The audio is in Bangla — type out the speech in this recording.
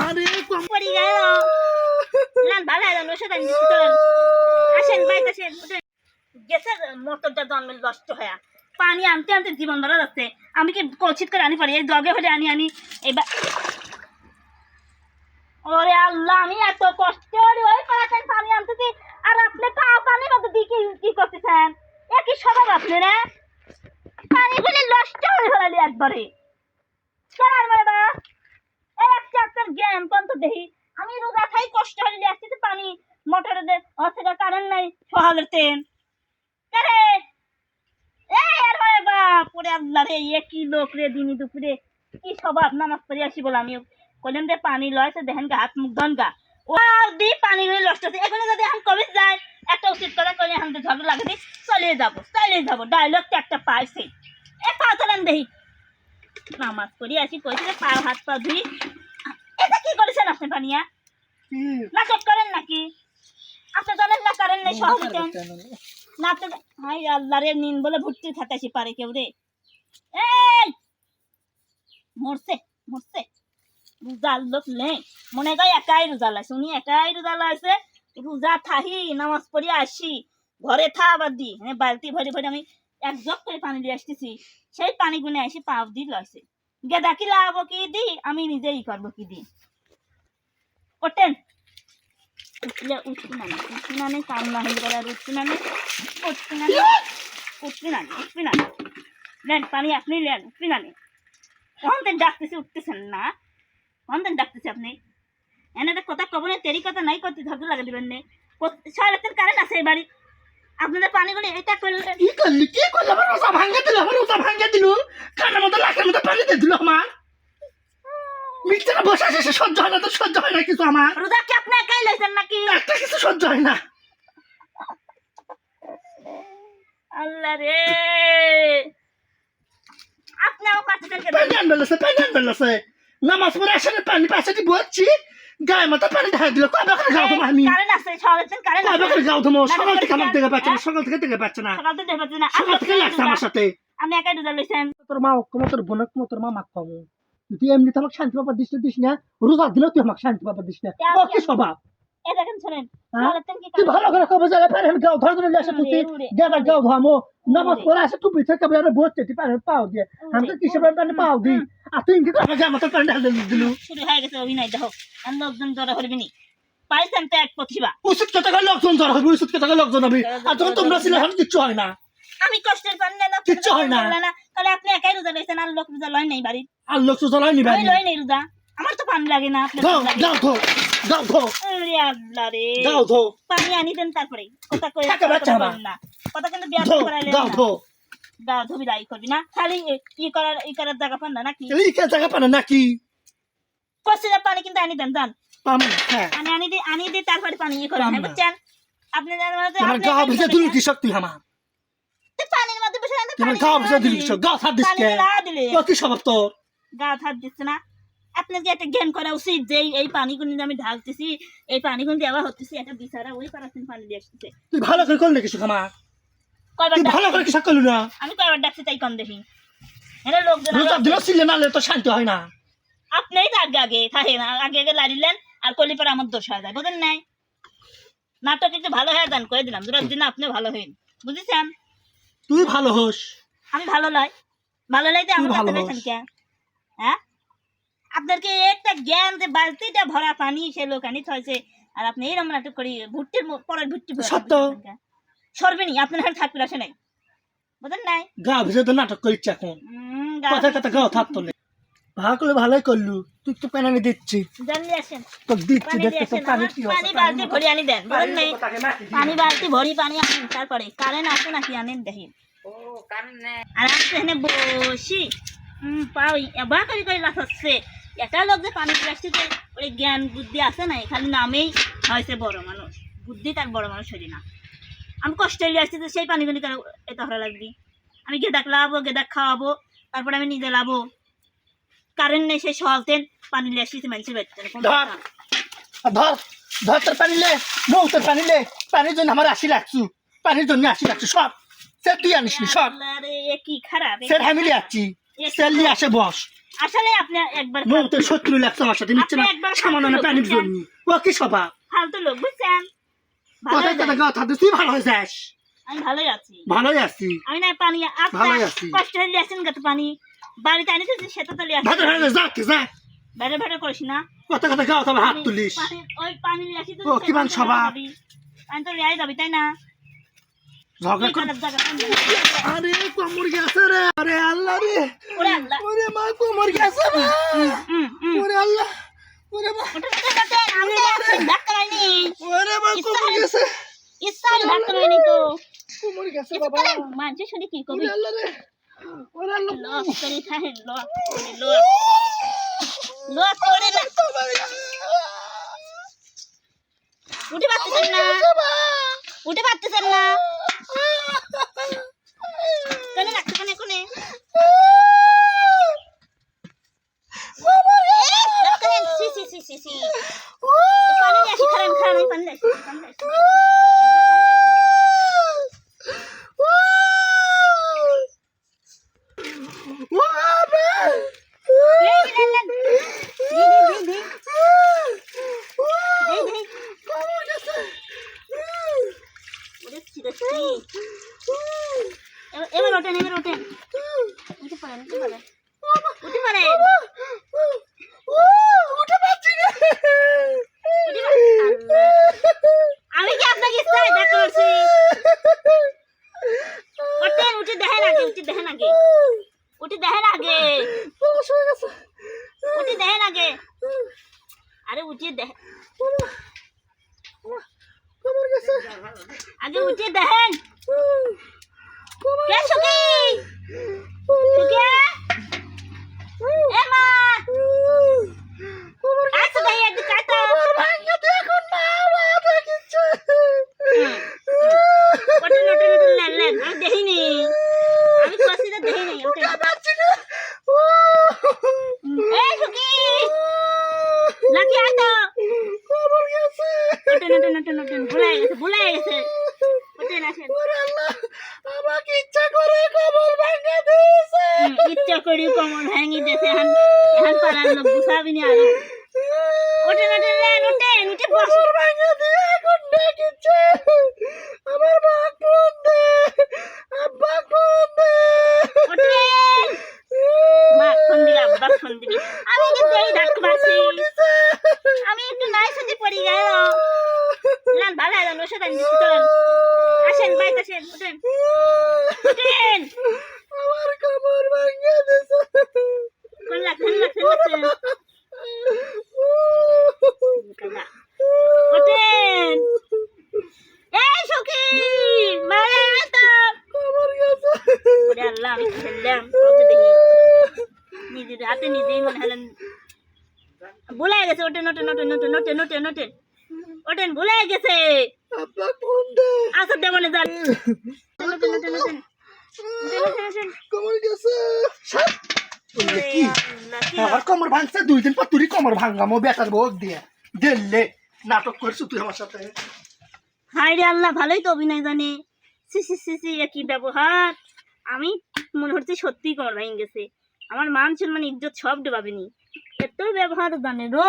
আরে পড়ে গেল না ভালো দিচ্ছি চলেন আসেন বাড়িতে আসেন। গেছে মোটরটা জন্মের নষ্ট হয়ে পানি আনতে আনতে জীবন ধরা যাচ্ছে আমি কি কলসিত করে আনি পারি এই জগে হলে আনি আনি এবার ওরে আল্লাহ আমি এত কষ্ট ওই পাড়াতে পানি আনতেছি আর আপনি পা পানির মধ্যে দিয়ে কি করতেছেন একই স্বভাব আপনি না পানিগুলি নষ্ট হয়ে ফেলালি একবারে চলার মানে বা এই দেখি আমি রোজা খাই কষ্ট হলে আসছি তো পানি। মোটরে নাই সহালের তেন কারে এই আর হয় এ কি লোক রে, দিনি দুপুরে। কি স্বভাব, নামাজ পড়ে আসি বলে আমি কইলাম যে পানি লয়ছে দেখেন গা, হাত মুখ ধন গা। ও দি পানি গুলো নষ্ট হচ্ছে এখানে যদি এখন কবে যায়, একটা উচিত কথা কইলে এখন ঝগড়া লাগে দি চলিয়ে যাব, চালিয়ে যাব। ডায়লগ তো একটা পাইছে। এ পা চলেন দেখি নামাজ পড়ি আসি কইছে পা হাত পা ধুই। এটা কি করেছেন আপনি পানিয়া? নাটক করেন নাকি? আপনি জানেন না করেন না আপনি হাই আল্লাহ রে নিন বলে ভর্তি থাকাইছি পারে কেউ রে। এই! মরছে মরছে। রোজার লোক নেই। মনে কয় একাই রোজা লাগছে উনি একাই রোজা লাগছে রোজা থাহি নামাজ পড়ি আসি। ঘরে থা আবার দি। হ্যাঁ বালতি ভরে ভরে আমি এক করে পানি দিয়ে আসতেছি। সেই পানি গুনে আসি পাপ দি লইছে। গেদা, কি লাগাবো কি দি আমি নিজেই করব কি দি ওঠেন। উঠলে না আর পানি আপনি নেন কখন দিন ডাকতেছি, উঠতেছেন না। কখন দিন ডাকতেছি আপনি? এনে কথা কব না তেরি কথা নাই করতে ঝগড়া লাগে দিবেন নে। সারাতের কারেন্ট আছে এই বাড়ি আপনাদের পানিগুলি এটা করলেন। কি করলি কি করলি? আমার রোজা ভাঙ্গে দিল আমার রোজা ভাঙ্গে দিল। কানের মধ্যে লাখের মধ্যে পানি দিয়ে দিল আমার। মিথ্যাটা বসে আছে সহ্য হয় না তো সহ্য হয় না কিছু আমার। রোজা কি আপনি একাই লইছেন নাকি? একটা কিছু সহ্য হয় না। আল্লাহ রে। আপনি আমার থেকে পানি আনবে লাগছে পানি আনবে লাগছে নামাজ পড়ে আসে পানি পাশে বসছি? গায়ে মাথা পানি ঢাকা দিল কয় করে গাও তোমার আমি? কারেন্ট আছে সরাচ্ছেন কারেন্ট কবে আছে। করে গাও তোমার? সকাল থেকে আমার দেখে পাচ্ছে না সকাল থেকে দেখে পাচ্ছে না। সকাল থেকে দেখতে না। সকাল থেকে লাগছে আমার সাথে। আমি একাই রোজা লইছেন তোর মা কমো তোর বোনক কমো তোর মা মাক পাবো। তুই এমনি তো আমাকে শান্তি পাবার দিস দিস না রোজা দিলেও তুই আমাকে শান্তি পাবার দিস না। কি স্বভাব? এ দেখেন শুনেন। হ্যাঁ? তুই ভালো করে? কবে যাবে পারে আমি গাও ধরে ধরে আসে তুই উড়ে, গাও ধামো নামাজ পড়ে আসে তুই পিছে কবে আরে বসছে তুই পারে পাও দিয়ে। আমি তো কিসে পারে পাও দি আর তুই ইনকে করে জামা তো পারে ঢাল দিলু। শুরু হয়ে গেছে অভিনয় দেখো। আর লোকজন জড়ো করবি নি। পাইছেন তো এক প্রতিভা। ওষুধ কথা লোকজন জ্বর হবে ওষুধ কথা লোকজন হবে। আর যখন তোমরা ছিল এখন কিচ্ছু হয় না। আমি কষ্টের পান না কিচ্ছু হয় না। তাহলে আপনি একাই রোজা আর লোক রোজা লয় নাই আর লোক নিবে আমি লই নাই রোজা। আমার তো পানি লাগে না আপনার গাও গাও ধো। ওরে আল্লাহ রে। গাও ধো। পানি আনি দেন তারপরে। কথা কই টাকা বাচ্চা না। কথা কিন্তু বিয়া ধো করাইলেন ধো। গা ধুবি দাই করবি না। খালি ই করার ই করার জায়গা পান না নাকি? এই কে জায়গা পানে নাকি? কষ্টের পানি কিন্তু আনি দেন জান। হ্যাঁ। আমি আনি দিই আনি দিই তারপরে পানি ইয়ে করবেন পাম না। বুঝছেন? আপনি জানেন না যে তোমার আপনি গাও একাই ভিজে দুলু কি শক্তি আমার। পানির মধ্যে বসে না তোমার ভিজে দুলু কি শক্তি গাও হাত দিস কে? পানি দিলে। ও কি স্বভাব তোর? গা হাত দিচ্ছে না। আপনি যে একটা জ্ঞান করা উচিত যে এই- পানিগুলো আমি ঢালতেছি এই পানিগুলো দেওয়া হতেছি একটা বিচারা ওই পারাচ্ছেন পানি দিয়ে আসতেছে। তুই ভালো করে করলে কিছু কয়বার তুই ভালো করে কিছু করলু না? আমি কয়বার ডাকছি তাই কম দেখি। লোকজন রোজা দিল ছিলে না তো শান্তি হয় না। আপনিই তো আগে আগে থাকেন আর আগে আগে লাড়িলেন আর কলি পরে আমার দোষ হয়ে যায় বুঝেন নাই? নাটক একটু ভালো হয়ে যান করে দিলাম দুটার দিন আপনি ভালো হইন বুঝেছেন? তুই ভালো হোস। আমি ভালো লয় ভালো আমার ভালো হ্যাঁ? আপনাকে একটা জ্ঞান যে বালতিটা ভরা পানি সে লোক আনি থয়েছে আর আপনি এইরকম নাটক করি ভুট্টির পরের ভুট্টি সত্য। সরবেনি আপনার হাতে থাকবে আসে নাই। বুঝেন নাই? গা ভিজে তো নাটক করিচ্ছে এখন। কথা কথা গাও থাকতো না। ভালো করলে ভালোই করলু তুই তো পেনানি দিচ্ছি। জলদি আসেন। তো দিচ্ছি দেখতে তো পানি কি পানি বালতি ভরি আনি দেন বুঝেন নাই? পানি বালতি ভরি পানি আনি তারপরে কারেন্ট আছে নাকি আনেন দেখেন আর আমি তো এখানে বসি। হুম পাও এবার করে করে লাফাচ্ছে। একটা লোক যে পানি প্লাস্টিকে ওই জ্ঞান বুদ্ধি আছে না খালি নামেই হয়েছে বড় মানুষ। বুদ্ধি তার বড় মানুষ হলি না। আমি কষ্ট হয়ে আসছি তো সেই পানিগুলি কেন এত ভালো লাগবি? আমি গেদাক লাগাবো গেদাক খাওয়াবো তারপরে আমি নিজে লাবো। কারেন্ট নেই সেই সহলতেন পানি নিয়ে আসছি মানুষের বাড়িতে ধর। ধর ধর তোর পানি লে মৌ তোর পানি লে পানির জন্য আমার আশি লাগছু পানির জন্য আশি লাগছু সব। সে তুই আনিস সব। এ কি খারাপ সে লিয়ে আসছি সেলি আসে বস। আসলে আপনি একবার মুখ তো শত্রু লাগছে আমার সাথে নিচ্ছে না। সামান্য ফালতু প্যানিক জন্য। ও কি সভা ফালতু লোক বুঝছেন? ভালো কথায় কথা কথা তুই ভালো হয়ে যাস আমি ভালোই আছি। ভালোই আছি। আমি না পানি ভালোই আছি। কষ্ট হলে আসেন গত পানি। বাড়িতে আনি তো সেটা তো লিয়ে ভালো আসেন যা কি যা। বেড়ে বেড়ে করিস না। কথা কথা গাও তবে হাত তুলিস। ওই পানি নিয়ে আসি তো ও, কিমান সেটা সভা? পানি তো লিয়াই যাবি তাই না? ঝগড়া কর। আরে কোমর গেছে রে। আরে আল্লাহ রে। ওরে মা কোমর গেছে হুম। ওরে আল্লাহ। ওরে মা। ওরে মা কোমর গেছে ইচ্ছা হলে ডাক্তার তো। কোমর গেছে বাবা। করে মানুষের কি করবি? আল্লাহ রে। ওরে আল্লাহ। লস করে থাকেন, লস লস। লস করে না। উঠে পারতেছেন না। উঠে পারতেছেন না। Kani nak kani kani. Mama. Eh, nak kani si si si si si. Ipanin niya si Karen Karen eh, ipanin niya. Ipanin niya. ওঠেন এবার ওঠেন উঠে পড়েন উঠে পড়েন উঠে পড়েন উঠে পড়েন। আল্লাহ। আমি কি আপনাকে ইচ্ছায় দেখা করছি ওঠেন উঠে দেখেন আগে উঠে দেখেন আগে উঠে দেখেন আগে উঠে দেখেন আগে আরে উঠে দেখ আগে উঠে দেখেন কে সুকি সুকি এ মা আচ্ছা গাইয়া वीडियो को मोड़ जैसे हम यहाँ पर हम लोग गुस्सा भी नहीं आ रहे হলেন ভুলাই গেছে ওঠেন ওঠেন ওঠেন ওঠেন ওঠেন ওঠেন ওঠেন ওঠেন ভুলাই গেছে। আব্বা কোন দে। আসর দে মনে যান। গেছে। আমার কোমর ভাঙছে দুই দিন পর তুই কোমর ভাঙামো বেটার ভোগ দিয়ে। দিল্লে নাটক করছ তুই আমার সাথে। হাই রে আল্লাহ ভালোই তো অভিনয় জানে। সি সি সি সি কি ব্যবহার। আমি মনে হচ্ছে সত্যি কর ভেঙে গেছে। আমার মান সম্মান ইজ্জত সব ডুবাবেনি এত ব্যবহার জানে রো